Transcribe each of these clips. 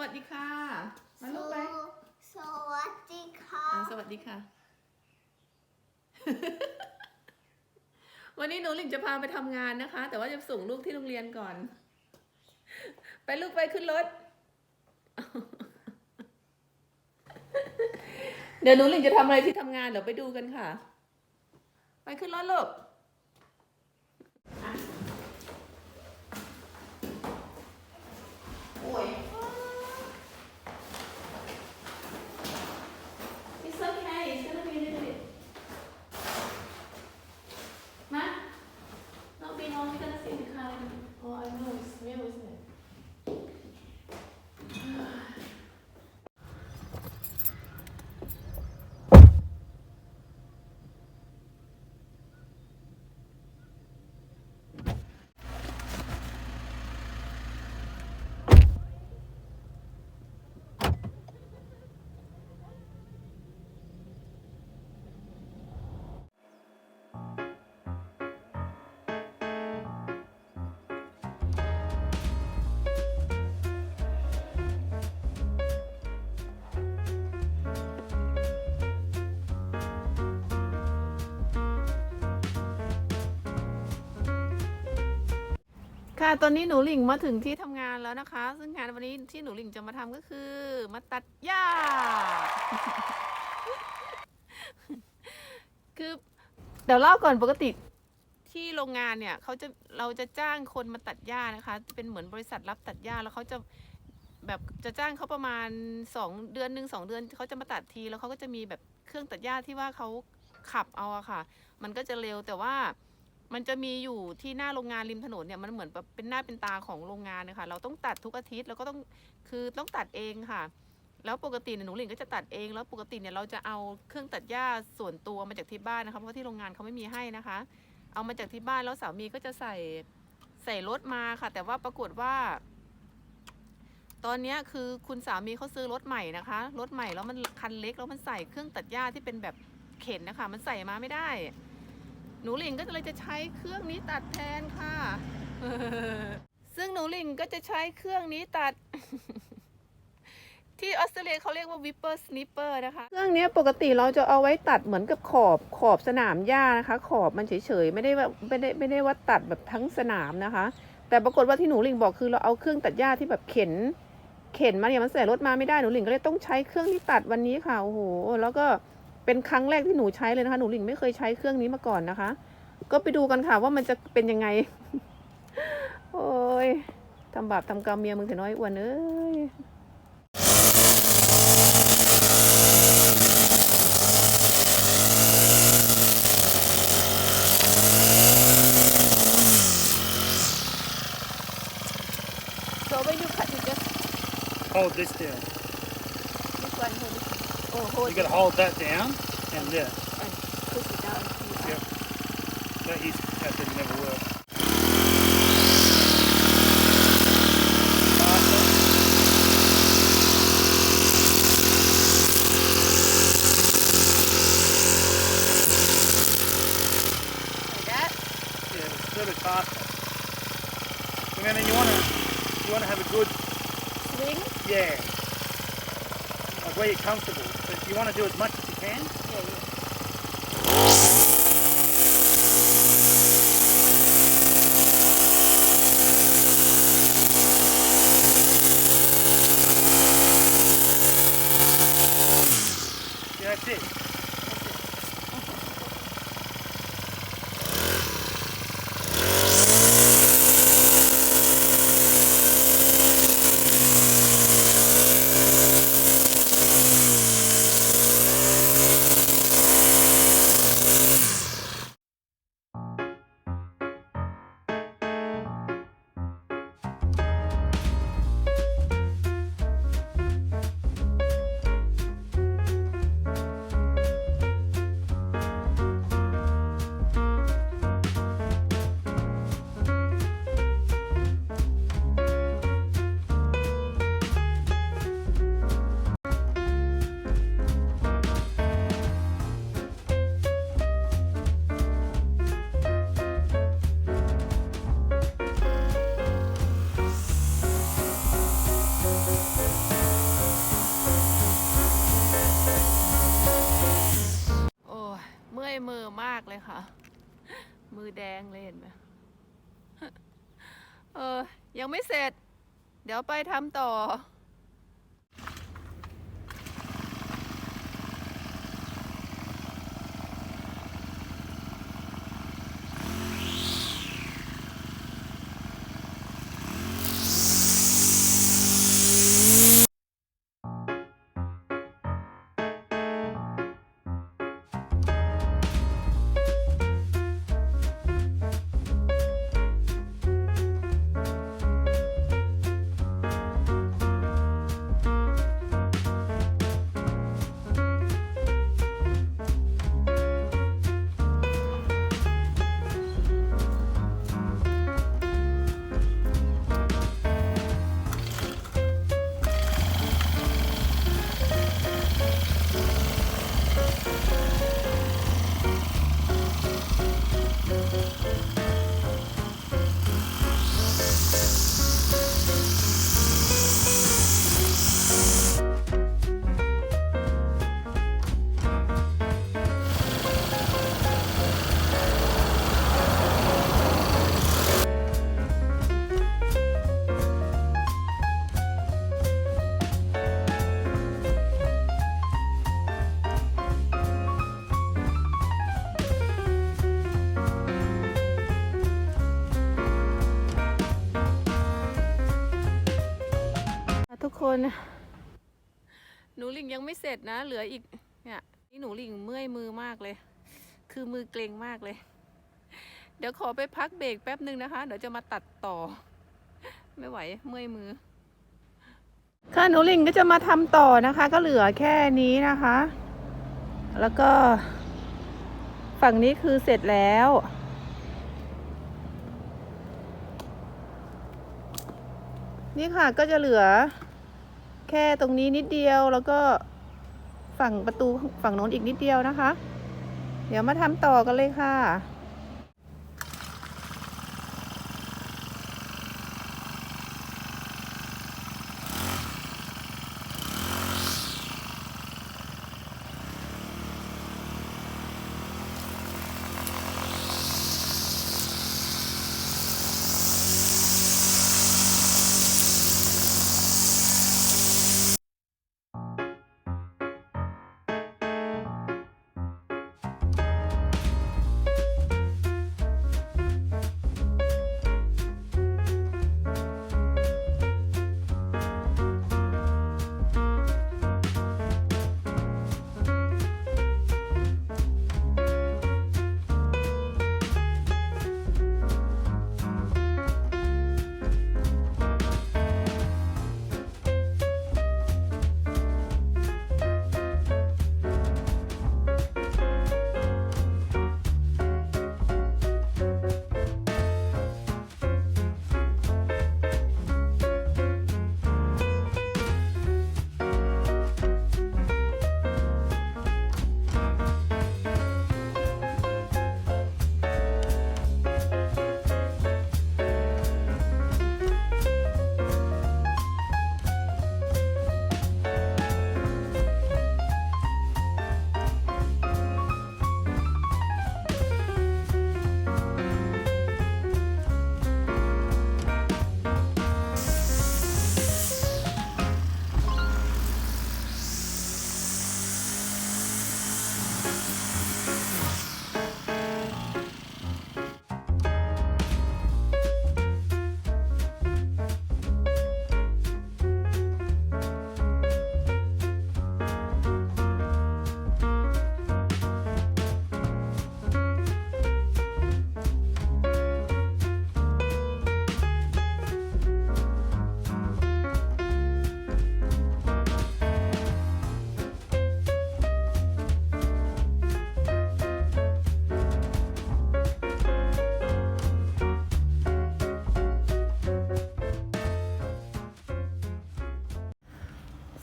วัสดีค่ะ มาลูกไปสวัสดีค่ะอ่าสวัสดีค่ะ วันนี้หนูหลิงจะพาไปทำงานนะคะ แต่ว่าจะส่งลูกที่โรงเรียนก่อน ไปลูกไปขึ้นรถ เดี๋ยวหนูหลิงจะทำอะไรที่ทำงานเดี๋ยวไปดูกันค่ะ ไปขึ้นรถลูกอะโอ้ย ค่ะตอนนี้หนูหลิงมาถึงที่ทำงานแล้วนะคะ ซึ่งงานวันนี้ที่หนูหลิงจะมาทำก็คือ มาตัดหญ้า คือเดี๋ยวเล่าก่อนปกติที่โรงงานเนี่ยเขาจะเราจะจ้างคนมาตัดหญ้านะคะ เป็นเหมือนบริษัทรับตัดหญ้าแล้วเขาจะแบบจะจ้างเขาประมาณสองเดือนหนึ่งสองเดือนเขาจะมาตัดทีแล้วเขาก็จะมีแบบเครื่องตัดหญ้าที่ว่าเขาขับเอาอะค่ะ มันก็จะเร็วแต่ว่า มันจะมีอยู่ที่หน้าโรงงานริมถนนเนี่ยมันเหมือนแบบเป็นหน้าเป็นตาของโรงงานนะคะเราต้องตัดทุกอาทิตย์แล้วก็ต้องคือต้องตัดเองค่ะ แล้วปกติเนี่ยหนูหลิงก็จะตัดเองแล้วปกติเนี่ยเราจะเอาเครื่องตัดหญ้าส่วนตัวมาจากที่บ้านนะคะเพราะที่โรงงานเขาไม่มีให้นะคะ เอามาจากที่บ้านแล้วสามีก็จะใส่ใส่รถมาค่ะ แต่ว่าปรากฏว่า ตอนนี้คือคุณสามีเขาซื้อรถใหม่นะคะรถใหม่แล้วมันคันเล็กแล้วมันใส่เครื่องตัดหญ้าที่เป็นแบบเข็นนะคะ มันใส่มาไม่ได้ หนูหลิงก็เลยจะใช้เครื่องนี้ตัดแทนค่ะ ซึ่งหนูหลิงก็จะใช้เครื่องนี้ตัด ที่ออสเตรเลียเขาเรียกว่า Whipper Snipper นะคะ เครื่องนี้ปกติเราจะเอาไว้ตัดเหมือนกับขอบขอบสนามหญ้านะคะ ขอบมันเฉยๆไม่ได้ว่าไม่ได้ไม่ได้ว่าตัดแบบทั้งสนามนะคะ แต่ปรากฏว่าที่หนูหลิงบอกคือเราเอาเครื่องตัดหญ้าที่แบบเข็นเข็นมาเนี่ยมันใส่รถมาไม่ได้หนูหลิงก็เลยต้องใช้เครื่องที่ตัดวันนี้ค่ะโอ้โหแล้วก็ เป็นครั้งแรกที่หนูใช้เลยนะคะ หนูหลิงไม่เคยใช้เครื่องนี้มาก่อนนะคะ ก็ไปดูกันค่ะว่ามันจะเป็นยังไง โอ้ยทำบาปทำกรรมเมียมึงแต่น้อยอ้วนเอ้ย So when you cut, you just Hold this down. this one hold it. Hold You got to hold that down and this. and push it down. Yep. that is that did never work. Like that. Yeah, it's a little bit faster. And then you want to you want to have a good Swing. yeah, like where you're comfortable. You want to do as much as you can. Yeah. Yeah, เออ ยังไม่เสร็จ เดี๋ยวไปทำต่อ คน หนูหลิงยังไม่เสร็จนะ เหลืออีก เนี่ยนี่หนูหลิงเมื่อยมือมากเลย คือมือเกร็งมากเลย เดี๋ยวขอไปพักเบรกแป๊บหนึ่งนะคะ เดี๋ยวจะมาตัดต่อ ไม่ไหว เมื่อยมือ ค่ะหนูหลิงก็จะมาทำต่อนะคะ ก็เหลือแค่นี้นะคะ แล้วก็ ฝั่งนี้คือเสร็จแล้วนี่ค่ะก็จะเหลือ แค่ตรงนี้นิดเดียวแล้วก็ฝั่งประตูฝั่งโน้นอีกนิดเดียวนะคะ เดี๋ยวมาทำต่อกันเลยค่ะ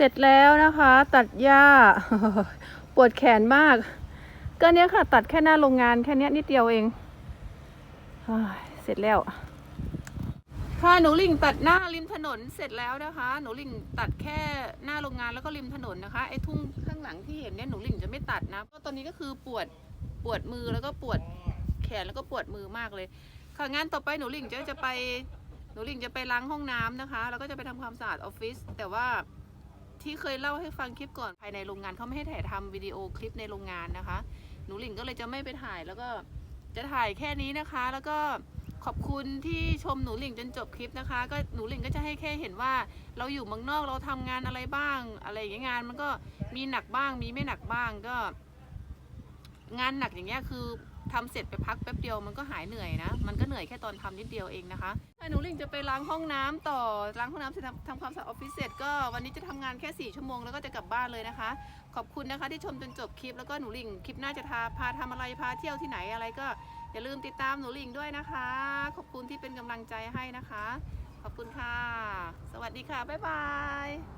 เสร็จแล้วนะคะ ตัดหญ้า ปวดแขนมาก ก็เนี้ยค่ะ ตัดแค่หน้าโรงงานแค่นี้นิดเดียวเองเสร็จแล้ว ค่ะหนูลิงตัดหน้าริมถนนเสร็จแล้วนะคะ หนูลิงตัดแค่หน้าโรงงานแล้วก็ริมถนนนะคะไอ้ทุ่งข้างหลังที่เห็นเนี่ยหนูลิงจะไม่ตัดนะก็ตอนนี้ก็คือปวดปวดมือแล้วก็ปวดแขนแล้วก็ปวดมือมากเลย ค่ะงานต่อไปหนูลิงจะจะไปหนูลิงจะไปล้างห้องน้ำนะคะ แล้วก็จะไปทำความสะอาดออฟฟิศแต่ว่า ที่เคยเล่าให้ฟังคลิปก่อนภายในโรงงานเขาไม่ให้ถ่ายทำวิดีโอคลิปในโรงงานนะคะ หนูหลิงก็เลยจะไม่ไปถ่ายแล้วก็จะถ่ายแค่นี้นะคะ แล้วก็ขอบคุณที่ชมหนูหลิงจนจบคลิปนะคะ ก็หนูหลิงก็จะให้แค่เห็นว่าเราอยู่เมืองนอกเราทำงานอะไรบ้าง อะไรอย่างเงี้ยงานมันก็มีหนักบ้างมีไม่หนักบ้างก็ งานหนักอย่างเงี้ยคือ ทำเสร็จไปพักแป๊บเดียวมันก็หายเหนื่อยนะ มันก็เหนื่อยแค่ตอนทำนิดเดียวเองนะคะหนูลิงจะไปล้างห้องน้ำต่อ ล้างห้องน้ำเสร็จทำความสะอาดออฟฟิศเสร็จก็วันนี้จะทำงานแค่4ชั่วโมงแล้วก็จะกลับบ้านเลยนะคะ ขอบคุณนะคะที่ชมจนจบคลิปแล้วก็หนูลิงคลิปหน้าจะพาพาทำอะไรพาเที่ยวที่ไหนอะไรก็อย่าลืมติดตามหนูลิงด้วยนะคะ ขอบคุณที่เป็นกำลังใจให้นะคะ ขอบคุณค่ะ สวัสดีค่ะบ๊ายบาย